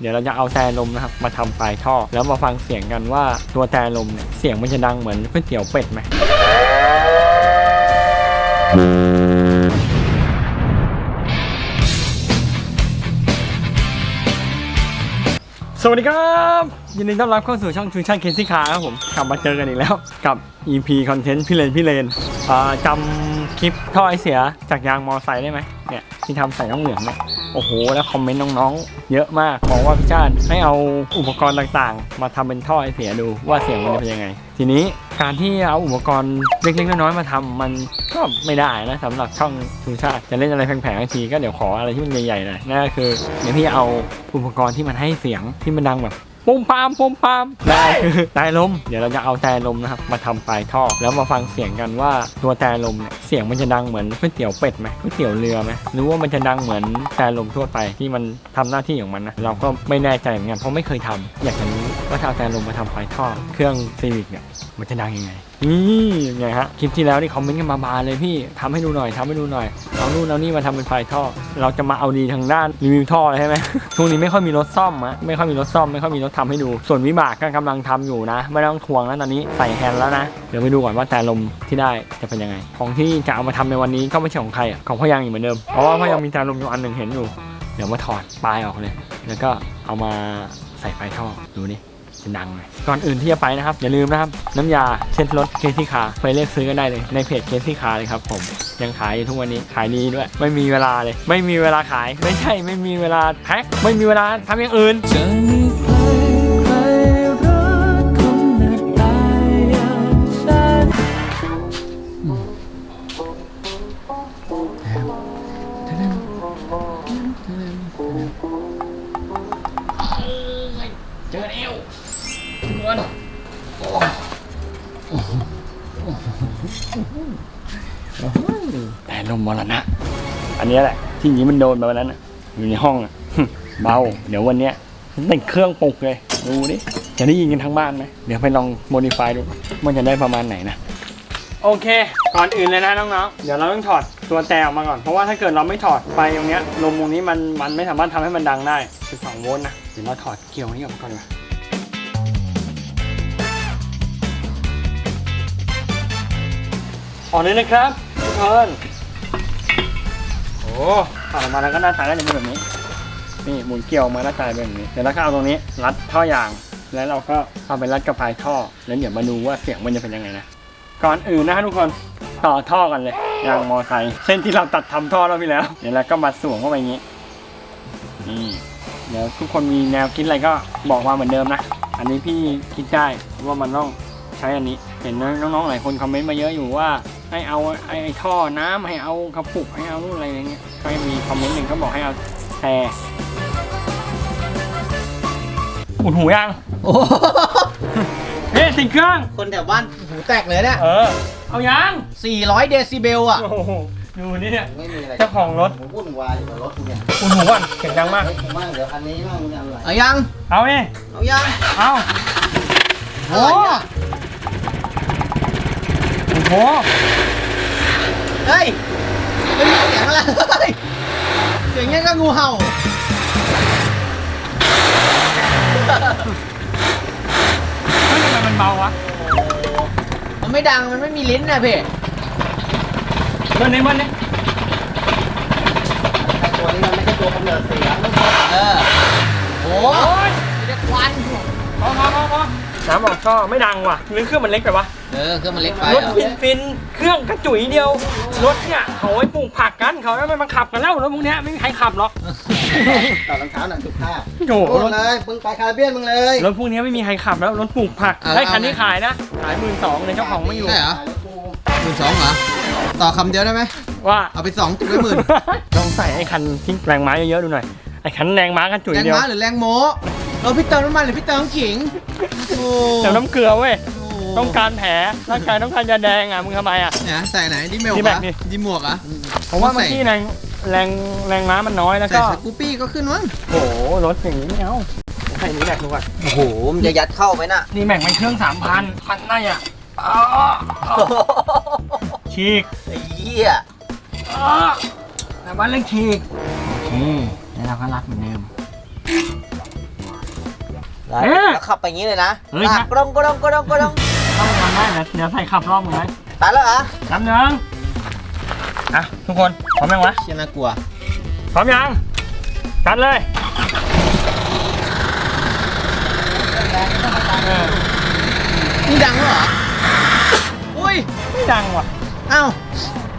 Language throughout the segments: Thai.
เดี๋ยวเราจะเอาแต่ลมนะครับมาทำปลายท่อ แล้วมาฟังเสียงกันว่าตัวแต่ลมเนี่ยเสียงมันจะดังเหมือนก๋วยเตี๋ยวเป็ดไหมสวัสดีครับยินดีต้อนรับเข้าสู่ช่องชูชั่นเคนซี่คาครับผมกลับมาเจอกันอีกแล้วกับ EP คอนเทนต์พี่เลนพี่เลนจำคลิปท่อไอเสียจากยางมอไซค์ได้ไหมเนี่ยที่ทำใส่น้องเหลืองเนี่ย โอ้โห แล้วคอมเมนต์น้องๆ เยอะมากบอกว่าพี่ชาติให้เอาอุปกรณ์ต่างๆ มาทำเป็นท่อไอเสียดูว่าเสียงมันจะเป็นยังไง ทีนี้การที่เอาอุปกรณ์เล็กๆน้อยๆมาทำมันก็ไม่ได้นะสำหรับช่องทูชาติจะเล่นอะไรแพงๆทีก็เดี๋ยวขออะไรที่มันใหญ่ๆหน่อยนั่นก็คือเดี๋ยวพี่เอาอุปกรณ์ที่มันให้เสียงที่มันดังแบบ ปุ้มปามปุ้มปามได้คือแต่ลม เดี๋ยวเราจะเอาแต่ลมนะครับ มาทำปลายท่อ แล้วมาฟังเสียงกันว่าตัวแต่ลมเนี่ยเสียงมันจะดังเหมือนก๋วยเตี๋ยวเป็ดไหมก๋วยเตี๋ยวเรือไหมหรือว่ามันจะดังเหมือนแต่ลมทั่วไปที่มันทำหน้าที่ของมันนะเราก็ไม่แน่ใจเหมือนกันเพราะไม่เคยทำอยากจะรู้ว่าถ้าเอาแต่ลมมาทำปลายท่อ เครื่องซีวิกเนี่ยมันจะดังยังไงนี่ยังไงฮะคลิปที่แล้วนี่คอมเมนต์กันมาบานเลยพี่ทำให้ดูหน่อยทำให้ดูหน่อยเอานู่นเอานี่มาทำเป็นไฟท่อ เราจะมาเอาดีทางด้านรีวิวท่อเลยใช่ไหมช่วงนี้ไม่ค่อยมีรถซ่อมอะไม่ค่อยมีรถซ่อมไม่ค่อยมีรถทำให้ดู ส่วนวิบากก็กำลังทำอยู่นะ ไม่ต้องทวงแล้วตอนนี้ใส่แฮนด์แล้วนะเดี๋ยวไปดูก่อนว่าแต่ลมที่ได้จะเป็นยังไง ของที่จะเอามาทำในวันนี้ก็ไม่ใช่ของใครอะของพ่อยังอีกเหมือนเดิมเพราะว่าพ่อยังมีแต่ลมอยู่อันหนึ่งเห็นอยู่ เดี๋ยวมาถอดปลายออกเลย แล้วก็เอามาใส่ไฟท่อดูนี่จะ ดังก่อนอื่นที่จะไปนะครับอย่าลืมนะครับน้ำยาเช็ดรถเคซี่คาไปเลือกซื้อกันได้เลยในเพจเคซี่คาเลยครับผมยังขายอยู่ทุกวันนี้ขายดีด้วย ไม่มีเวลาเลย ไม่มีเวลาขายไม่ใช่ไม่มีเวลาแพ็คไม่มีเวลาทำอย่างอื่น แต่ลมมรณะ อันนี้แหละ ที่หนี้มันโดนไปวันนั้นน่ะอยู่ในห้องอะเบา เดี๋ยววันเนี้ยติดเครื่องปลุกเลย ดูดิ จะได้ยินกันทั้งบ้านไหม เดี๋ยวไปลองโมดิฟายดู มันจะได้ประมาณไหนนะโอเค ก่อนอื่นเลยนะน้องๆ เดี๋ยวเราต้องถอดตัวแต่ออกมาก่อน เพราะว่าถ้าเกิดเราไม่ถอดไฟตรงเนี้ยลมตรงนี้มันมันไม่สามารถทำให้มันดังได้ 12 โวลต์นะ เดี๋ยวเราถอดเกลียวนี้ออกมาก่อนดีก ออกเลยนะครับทุกคนโอ้ถอดออกมาแล้วก็หน้าตาก็จะเป็นแบบนี้ นี่หมุนเกลียวออกมาหน้าตาเป็นแบบนี้ เดี๋ยวเราก็เอาตรงนี้รัดท่อยาง แล้วเราก็เอาไปรัดกับปลายท่อ แล้วเดี๋ยวมาดูว่าเสียงมันจะเป็นยังไงนะ ก่อนอื่นนะฮะทุกคนต่อท่อกันเลยยางมอไซค์เส้นที่เราตัดทำท่อแล้วพี่แล้วเดี๋ยวเราก็มาสวมเข้าไปอย่างนี้นี่เดี๋ยวทุกคนมีแนวคิดอะไรก็บอกมาเหมือนเดิมนะ อันนี้พี่คิดได้ว่ามันต้องใช้อันนี้ เห็นน้องๆหลายคนคอมเมนต์มาเยอะอยู่ว่า ให้เอาไอ้ท่อน้ำให้เอากระปุกให้เอานู่นอะไรอย่างเงี้ยก็มีคอมเมนต์หนึ่งก็บอกให้เอาแต่อุดหูยังโอ้เฮ้ยติดเครื่อง คนแถวบ้านหูแตกเลยเนี่ยเออ เอายัง400 เดซิเบลอะ โอ้โหดูนี่เนี่ย ไม่มีอะไรเจ้าของรถ ผมวุ่นวายอยู่กับรถกูเนี่ยอุดหูก่อนเสียงดังมาก เฮ้ยผมมั่งเดี๋ยวคันนี้มั่งเนี่ยอะไรเอายัง เอาเอ้เอายัง เอาโอ้โอ้โห เฮ้ยไม่มีเสียงอะไรเฮ้ยเสียงยังกับงูเห่าเฮ้ยทำไมมันเบาวะมันไม่ดังมันไม่มีลิ้นนะพี่เบิ้ลนี่เบิ้ลนี่ตัวนี้มันไม่ใช่ตัวกำเนิดเสียงเออโอ้โอ้ยเรียกควันพอพอพอพอ น้ำบอกท่อไม่ดังว่ะหรือเครื่องมันเล็กไปวะเออเครื่องมันเล็กไปรถอะฟินฟินเครื่องกระจุยเดียวรถเนี่ยเขาไว้ปลูกผักกันเขาไม่มาขับกันแล้วรถพวกเนี้ยไม่มีใครขับหรอกตัดรองเท้าหนังสุภาพโอ้โหพูดรถเลยมึงไปคาราเบียนมึงเลย รถพวกเนี้ยไม่มีใครขับแล้วรถปลูกผักได้คันนี้ขายนะขายหมื่นสองเลยเจ้าของไม่อยู่ใช่เหรอขายรถกูหมื่นสองเหรอ ต่อคำเดียวได้ไหม ว่า เอาไปสองติดไว้หมื่นลองใส่ไอ้คันที่แรงม้าเยอะๆดูหน่อยไอ้คันแรงม้ากันจุ๋ยแรงเดียว ม้าหรือแรงโม้ เราพี่เติมน้ำมันหรือพี่เติมน้ำขิงโอ้แต่น้ำเกลือเว้ยโอ้ต้องการแผลร่างกายต้องการยาแดงอะมึงทำไมอะ เนี่ยใส่ไหนดิเมลดิแม็ปะกดิดิหมวกเหรอะเพราะว่าเมื่อกี้แรงแรงแรงม้ามันน้อยแล้วใส่ก็ สกูปปี้ก็ขึ้นมั้งโอ้โหรถอย่างนี้ไม่เอาใส่นี้แม็กดูก่อนโอ้โหมันจะยัดเข้าไหมน่ะ นี่แม็กมันเครื่องสามพันพันได้อะอ้าวฉีกไอ้เหี้ยอ้าวแต่ว่าเรื่องฉีกโอเคแล้วเราก็รัดเหมือนเดิม ได้เอ๊ะแล้วขับไปอย่างนี้เลยนะเฮ้ยอะกระดงกระดงกระดงกระดงต้องทำได้นะเดี๋ยวใส่ขับรอบมึงนะตายแล้วเหรอน้ำหนึ่งอะทุกคนพร้อมยังวะ เชี่ยน่ากลัว พร้อมยังกันเลยเออนี่ดังเหรอ อุ้ย ไม่ดังว่ะ เอ้า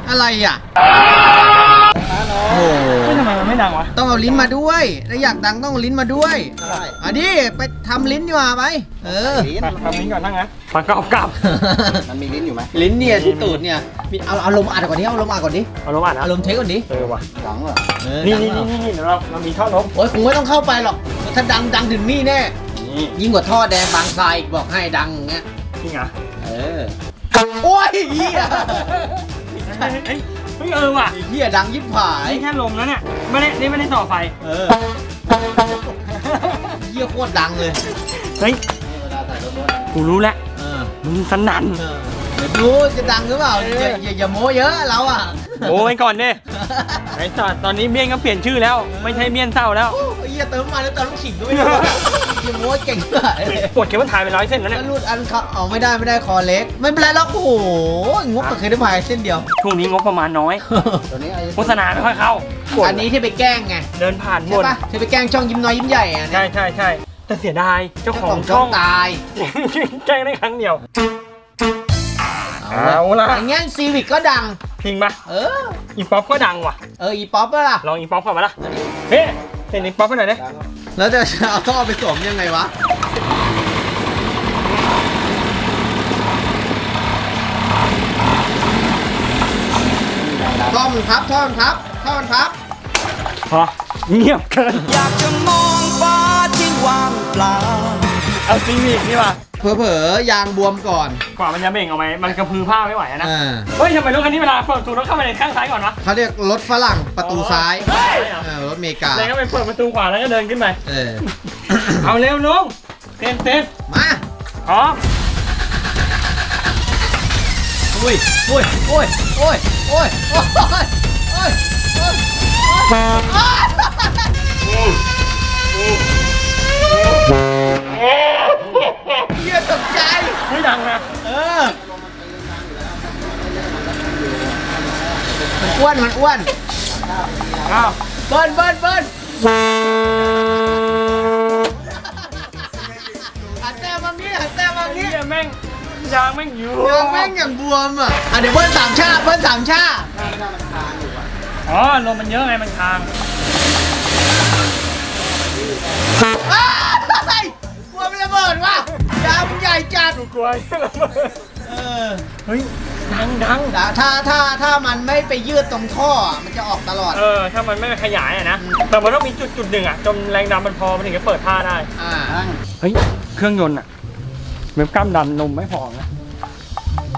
อะไรอะ โอ้โหไม่ทำไมมันไม่ดังวะต้องเอาลิ้นมาด้วยถ้าอยากดังต้องเอาลิ้นมาด้วยได้อะดิไปทำลิ้นดีกว่าไปเออ ลิ้นไปทำนี้ก่อนนั่งงั้นประกอบกับมันมีลิ้นอยู่ไหมลิ้นเนี่ยที่ตูดเนี่ยมีเอาเอาลมอัดก่อนดิเอาลมอัดก่อนดิเอาลงมานะเอาลมเทคก่อนดิเออว่ะหลังเหรอเออนี่ดังนี่เหรอนี่นี่เดี๋ยวเราเรามีท่อลมโอ้ยคงไม่ต้องเข้าไปหรอกถ้าดังดังถึงนี่แน่นี่ยิ่งกว่าท่อแดงบางทรายอีกบอกให้ดังอย่างเงี้ยจริงเหรอเออโอ้ยเฮียเฮ้ยเฮ้ยเฮ้ยเออว่ะไอ้เฮียดังยิบหายนี่แค่ลมแล้วเนี่ยไม่ได้นี่ไม่ได้ต่อไฟเออเฮียโคตรดังเลยเฮ้ยนี่เวลาใส่รถรถกูรู้แล้วเออมึงสนั่นเออเดี๋ยวดูจะดังหรือเปล่าอย่าอย่าอย่าโม้เยอะเราอะโอ้ยก่อนดิไอ้สัตว์ตอนนี้เบี้ยนก็เปลี่ยนชื่อแล้ว ไม่ใช่เบี้ยนเศร้าแล้ว โอ้ยเฮียเติมมาแล้วเติมลูกขิงด้วยนะ อย่าโม้เก่งเลยปวดเข็มมันถ่ายไปร้อยเส้นแล้วเนี่ย แล้วรูดอันเขาเอาไม่ได้ไม่ได้คอเล็ก ไม่เป็นไรหรอกโอ้โหงบกับเคยได้พายเส้นเดียว ช่วงนี้งบประมาณน้อย ตัวนี้ไอ้โฆษณาไม่ค่อยเข้าอันนี้ที่ไปแกล้งไงเดินผ่านหมใช่ดปะที่ไปแกล้งช่องยิ้มน้อยยิ้มใหญ่อะใช่ใช่ใช่แต่เสียดายเจ้าเจ้าขขอองงช่ช่อองงตายแกล้งได้ครั้งเดียวเอาเอาละอย่างงั้นซีวิกก็ดัง จริงปะเออ อีป๊อปก็ดังว่ะ เอออีป๊อปอะล่ะลองอีป๊อปก่อนมาละเฮ้ยเห็นอีป๊อปไปหน่อยดิดัง แล้วจะเอาท่อไปสวมยังไงวะท่อมันพับท่อมันพับท่อมันพับพอเงียบเกินอยากจะมองฟ้าที่ว่างเปล่า เอาซีวิกนี่ว่ะเผลอๆยางบวมก่อนกว่ามันจะเบ่งออกมามันกระพือผ้าไม่ไหวอะนะอ่าเฮ้ยทำไมรถคันนี้เวลาเปิดประตูต้องเข้าไปในข้างซ้ายก่อนวะเขาเรียกรถฝรั่งประตูซ้ายเฮ้ยเออรถอเมริกาแล้วก็ไปเปิดประตูขวาแล้วก็เดินขึ้นไปเออ เอาเร็วลุงเต้นเต้นมาพร้อมอุ้ยอุ้ยอุ้ยอุ้ยอุ้ยโอ้ยโอ้ยโอ้ยโอ้ย เฮียตกใจไม่ดังนะ เออ มันอ้วน มันอ้วนอ้าวเบิ้ลเบิ้ลเบิ้ลหันแต้มบางนี้หันแต้มบางนี้เฮียแม่งยางแม่งอยู่ยังแม่งอย่างบวมอะอะเดี๋ยวเบิ้ลสามชาเบิ้ลสามชาอ๋อลมมันเยอะไงมันค้าง กูกลัวเออเฮ้ยดังดังแต่ถ้าถ้าถ้ามันไม่ไปยืดตรงท่ออะมันจะออกตลอด เออถ้ามันไม่ขยายอะนะแต่มันต้องมีจุดจุดหนึ่งอะจนแรงดันมันพอมันถึงจะเปิดผ้าได้อ่าดังเฮ้ยเครื่องยนต์อะเว็บกล้ามดันนมไม่พอนะ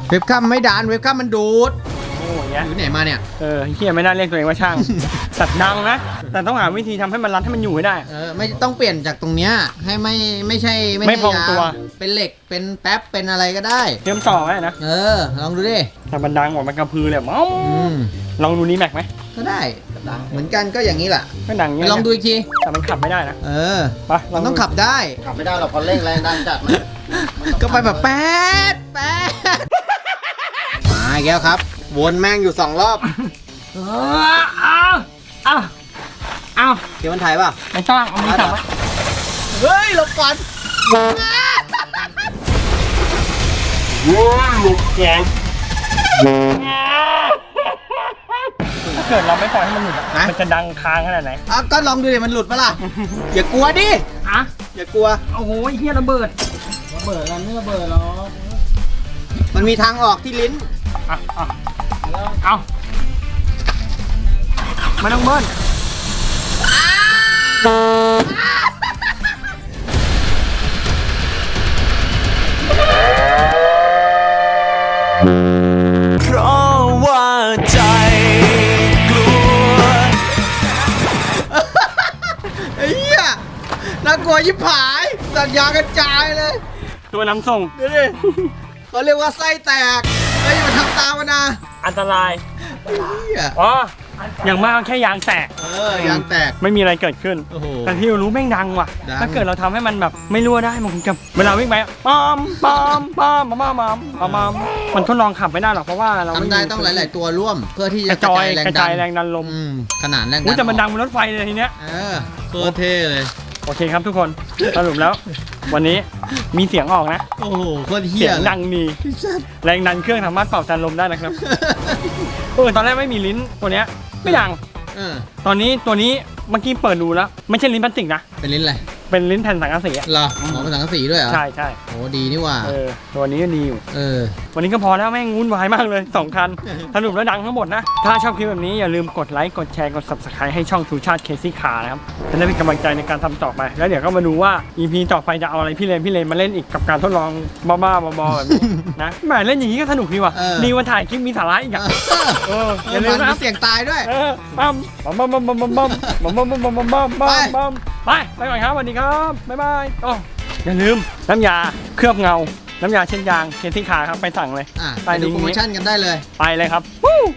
เว็บคัมไม่ดานเว็บคัมมันดูดโอ้ยเงี้ย อยู่ไหนมาเนี่ย เออเฮียไม่น่าเรียกตัวเองว่าช่างตัดดังนะ แต่ต้องหาวิธีทำให้มันรัดให้มันอยู่ให้ได้ เออไม่ต้องเปลี่ยนจากตรงเนี้ยให้ไม่ไม่ใช่ไม่ใช่พองตัวยางเป็นเหล็กเป็นแป๊บเป็นอะไรก็ได้เตรียมต่อไว้นะ เออ ลองดูดิแต่มันดังกว่ามันกระพือเลยมั้งอืมลองดูนี้แม็กไหมก็ได้เหมือนกันก็อย่างนี้แหละไม่ดังไปเงี้ยลองดูอีกทีแต่มันขับไม่ได้นะเออไปลมันต้องขับได้ ขับไม่ได้หรอกพอเร่งแรงดันจัดมันมันต้องก็ไปแบบแป๊ดแป๊ดมาอีกแล้วครับ วนแม่งอยู่สองรอบเออเอาเอาเอาเกี่ยวมันถ่ายป่ะไม่ต้องเอามือจับไว้เฮ้ยหลบก่อนถ้าเกิดเราไม่ปล่อยให้มันหลุดอะฮะมันจะดังค้างขนาดไหนอะก็ลองดูดิมันหลุดปะล่ะ อย่ากลัวดิอะอย่ากลัว โอ้โหเฮียระเบิดระเบิดแล้วไม่ระเบิดหรอกมันมีทางออกที่ลิ้นอะอะ เอาไม่ต้องเบิ้ลเพราะว่าใจกลัวไอ้เหี้ยน่ากลัวยิบหายสัญญากระจายเลย ตัวนำส่ง ดูดิเขาเรียกว่าไส้แตกเฮ้ยอย่ามาทำตามมันนะ อันตรายไอ้เหี้ยอ๋ออย่างมากก็แค่ยางแตก เออยางแตก ไม่มีอะไรเกิดขึ้น โอ้โห แต่ที่รู้แม่งดังว่ะ ดัง ถ้าเกิดเราทำให้มันแบบไม่รั่วได้มันคงจะเวลาวิ่งไปปามปามปามปามปามปามปามปามมันทดลองขับไม่ได้หรอกเพราะว่าเราม่ทำได้ต้องหลาย ๆ ตัวร่วม เพื่อที่กจะระจายกระจายแรงดันดันลมอืมขนาดแรงอุ้ยแต่มันดังออกบนรถไฟเลยทีเนี้ย เออโคตรเท่เลย โอเคครับทุกคนสรุปแล้ว วันนี้มีเสียงออกนะ โอ้โหโคตรเฮีเสียยงดังดีแรงดันเครื่องสามารถเป่าจานลมได้นะครับเออตอนแรกไม่มีลิ้นตัวเนี้ยไม่ดัง เออตอนนี้ตัวนี้เมื่อกี้เปิดดูแล้ว ไม่ใช่ลิ้นพลาสติกนะเป็นลิ้นอะไร เป็นลิ้นแผ่นสังกะสีอะเหรอหมอเป็นสังกะสีด้วยเหรอใช่ใช่โอ้ดีนี่หว่า เออตัวนี้ก็ดีอยู่ เออ วันนี้ก็พอแล้วแม่งวุ่นวายมากเลยสองคันสรุปแล้วดังทั้งหมดนะ ถ้าชอบคลิปแบบนี้อย่าลืมกดไลค์ กดแชร์ กด subscribe ให้ช่องทูชาติเคซี่คานะครับ จะได้เป็นกำลังใจในการทำต่อไป แล้วเดี๋ยวก็มาดูว่า EP ต่อไปจะเอาอะไรพี่เลนพี่เลนมาเล่นอีกกับการทดลองบ้าๆบอๆแบบนี้นะแหมเล่นอย่างนี้ก็สนุกดีว่ะ เออ ดีกว่าถ่ายคลิปมีสาระอีกอะเอออเอย่าลือมมันนะมีเสียงตายด้วย เออปั๊มปั๊มปั๊มปั๊มปั๊มปั๊มปั๊มปั๊มปั๊มปั๊มปั๊มปั๊มปั๊มปั๊ม ไปไปก่อนครับสวัสดีครับ บ๊ายบายอ๋ออย่าลืมน้ำยาเคลือบเงา น้ำยาเช็ดยางเคซี่คาครับไปสั่งเลยอะไปไปดูลิงก์โปรโมนี้ชั่นกันได้เลย ไปเลยครับวู้